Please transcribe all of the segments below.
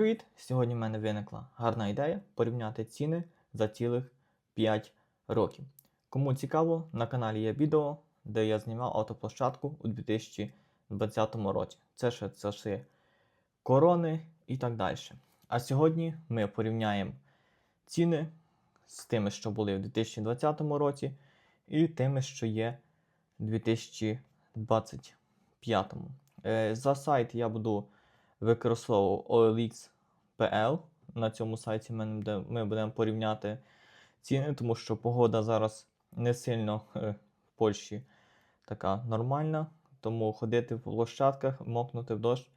привіт! Сьогодні в мене виникла гарна ідея порівняти ціни за цілих 5 років. Кому цікаво, на каналі є відео, де я знімав автоплощадку у 2020 році. Це ще це корони і так далі. А сьогодні ми порівняємо ціни з тими, що були в 2020 році, і тими, що є у 2025. Е, За сайт я буду використовував OLX.pl. На цьому сайті ми, буде- ми будемо порівняти ціни, тому що погода зараз не сильно е, в Польщі така нормальна. Тому ходити в площадках, мокнути в дощ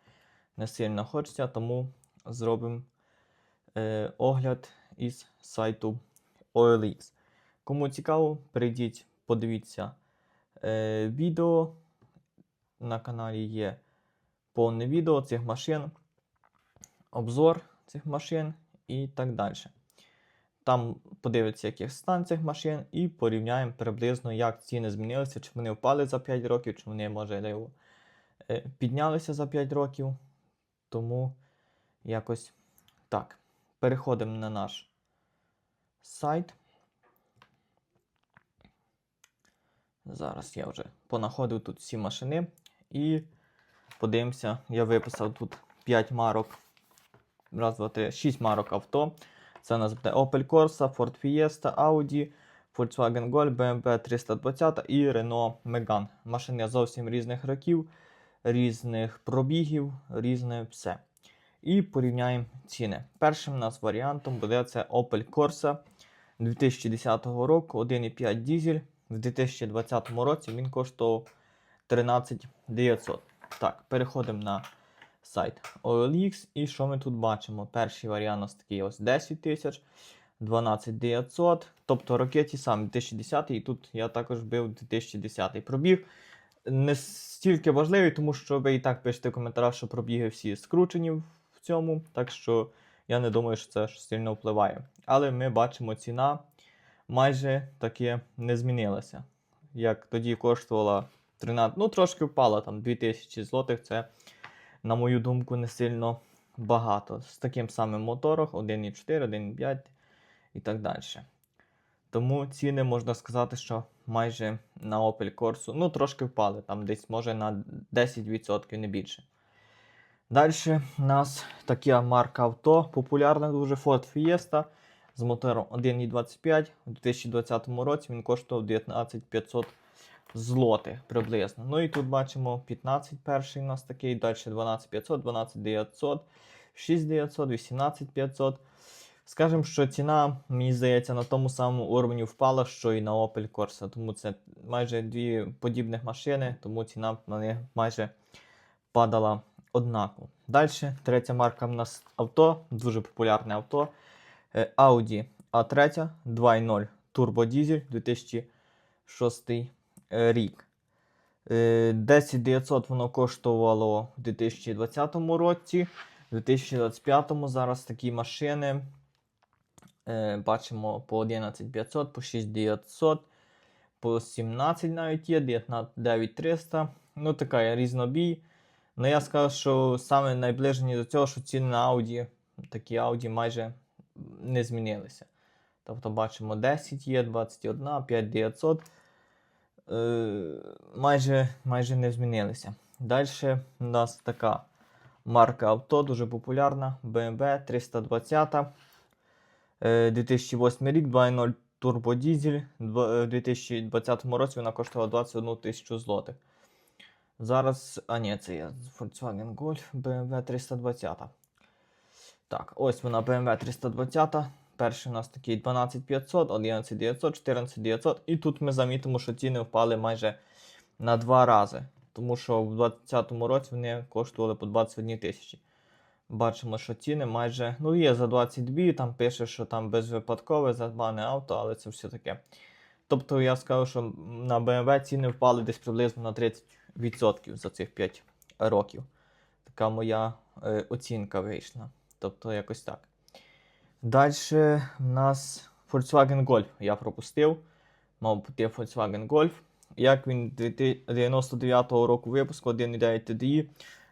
не сильно хочеться, тому зробимо е, огляд із сайту OLX. Кому цікаво, прийдіть, подивіться е, відео. На каналі є повне відео цих машин, обзор цих машин і так далі. Там подивиться, яких стан цих машин, і порівняємо приблизно, як ціни змінилися, чи вони впали за 5 років, чи вони, можливо, е, піднялися за 5 років. Тому якось так. Переходимо на наш сайт. Зараз я вже понаходив тут всі машини і подивимося. Я виписав тут 5 марок. Раз, два, три, 6 марок авто. Це у нас буде Opel Corsa, Ford Fiesta, Audi, Volkswagen Golf, BMW 320 і Renault Megane. Машини зовсім різних років, різних пробігів, різне все. І порівняємо ціни. Першим у нас варіантом буде це Opel Corsa 2010 року, 1,5 дізель. В 2020 році він коштував 13 900. Так, переходимо на сайт OLX. І що ми тут бачимо? Перший варіант нас такий ось 10 тисяч, 12 900. Тобто роки ті самі 2010 і тут я також бив 2010 пробіг. Не стільки важливий, тому що ви і так пишете в коментарях, що пробіги всі скручені в цьому. Так що я не думаю, що це сильно впливає. Але ми бачимо, ціна майже таки не змінилася. Як тоді коштувала 13, ну трошки впала там 2000 злотих. Це, на мою думку, не сильно багато. З таким самим мотором 1,4, 1,5 і так далі. Тому ціни можна сказати, що майже на Opel Corsa, ну трошки впали, там десь може на 10% не більше. Далі у нас така марка авто, популярна дуже Ford Fiesta з мотором 1,25. У 2020 році він коштував 19500 злотих приблизно. Ну і тут бачимо 15 перший у нас такий, далі 12500, 12900, 6900, 18500. Скажемо, що ціна, мені здається, на тому самому уровні впала, що і на Opel Corsa. Тому це майже дві подібних машини, тому ціна на них майже падала однаково. Далі, третя марка в нас авто, дуже популярне авто. Е, Audi A3 2.0 турбодізель 2006 рік. Е, 10900 воно коштувало в 2020 році. У 2025 зараз такі машини. е, Бачимо по 11500, по 6900, по 17 навіть є, 19300. Ну, така різнобій. Ну, я скажу, що саме найближені до цього, що ціни на Audi, такі Audi майже не змінилися. Тобто бачимо 10 є, 21, 5900. Е, майже, майже не змінилися. Далі у нас така марка авто, дуже популярна. BMW 320. Е, 2008 рік, 2.0 турбодізель. Е, 2020 році вона коштувала 21 тисячу злотих. Зараз, а ні, це є Volkswagen Golf BMW 320. Так, ось вона BMW 320. Перший у нас такий 12500, 11900, 14900. І тут ми замітимо, що ціни впали майже на два рази. Тому що в 2020 році вони коштували по 21 тисячі. Бачимо, що ціни майже. Ну, є за 22, там пише, що там безвипадкове задбане авто, але це все таке. Тобто я скажу, що на BMW ціни впали десь приблизно на 30% за цих 5 років. Така моя е, оцінка вийшла. Тобто якось так. Далі в нас Volkswagen Golf я пропустив. Мав бути Volkswagen Golf. Як він 99-го року випуску 1.9 TDI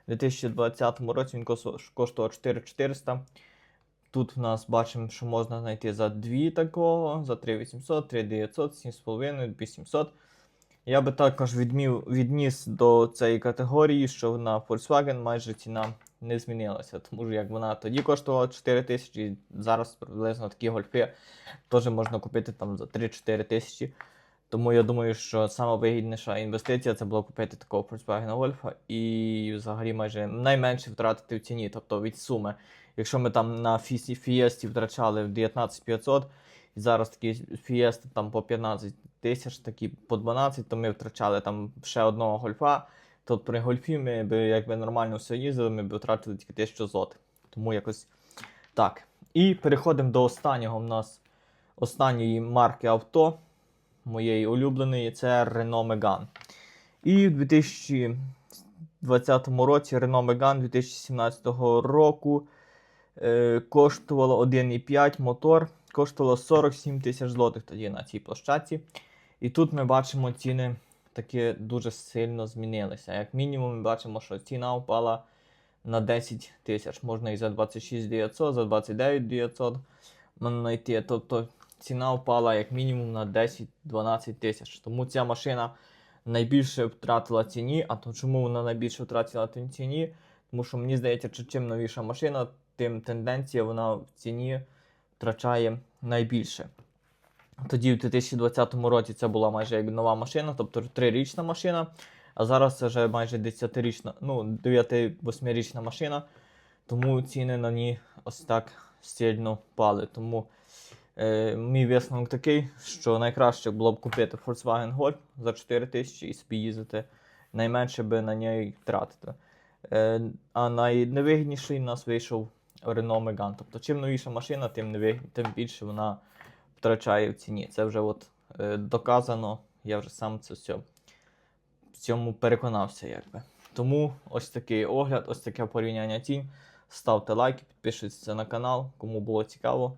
2020 році він коштував 4400. Тут в нас бачимо, що можна знайти за 2 такого, за 3800, 3900, 7,5, 2700. Я би також відмів, відніс до цієї категорії, що на Volkswagen майже ціна не змінилася. Тому як вона тоді коштувала 4 тисячі, зараз приблизно такі гольфи теж можна купити там за 3-4 тисячі. Тому я думаю, що сама вигідніша інвестиція це було купити такого Volkswagen Golf і взагалі майже найменше втратити в ціні, тобто від суми. Якщо ми там на Фі- Фієсті втрачали в 19500, і зараз такі Фієсти там по 15 тисяч, такі по 12, то ми втрачали там ще одного гольфа. То при гольфі ми б якби нормально все їздили, ми б втратили тільки 1000 злотих. Тому якось так. І переходимо до останнього в нас останньої марки авто, моєї улюбленої, це Renault Megane. І в 2020 році Renault Megane 2017 року е, коштувало 1,5 мотор, коштувало 47 тисяч злотих тоді на цій площадці. І тут ми бачимо ціни таки дуже сильно змінилися. Як мінімум, ми бачимо, що ціна впала на 10 тисяч. Можна і за 26 900, за 29 900 знайти. Тобто ціна впала як мінімум на 10-12 тисяч. Тому ця машина найбільше втратила ціні. А то чому вона найбільше втратила ціні? Тому що мені здається, що чим новіша машина, тим тенденція вона в ціні втрачає найбільше. Тоді в 2020 році це була майже як нова машина, тобто трирічна машина. А зараз це вже майже 10-річна, ну, 9-8-річна машина. Тому ціни на ній ось так сильно впали. Тому е, мій висновок такий, що найкраще було б купити Volkswagen Golf за 4 тисячі і собі їздити. Найменше би на ній тратити. Е, а найневигідніший у нас вийшов Renault Megane. Тобто, чим новіша машина, тим, невиг... тим більше вона втрачає в ціні. Це вже от, е, доказано. Я вже сам це все, в цьому переконався. Якби. Тому ось такий огляд, ось таке порівняння цін. Ставте лайки, підпишіться на канал, кому було цікаво.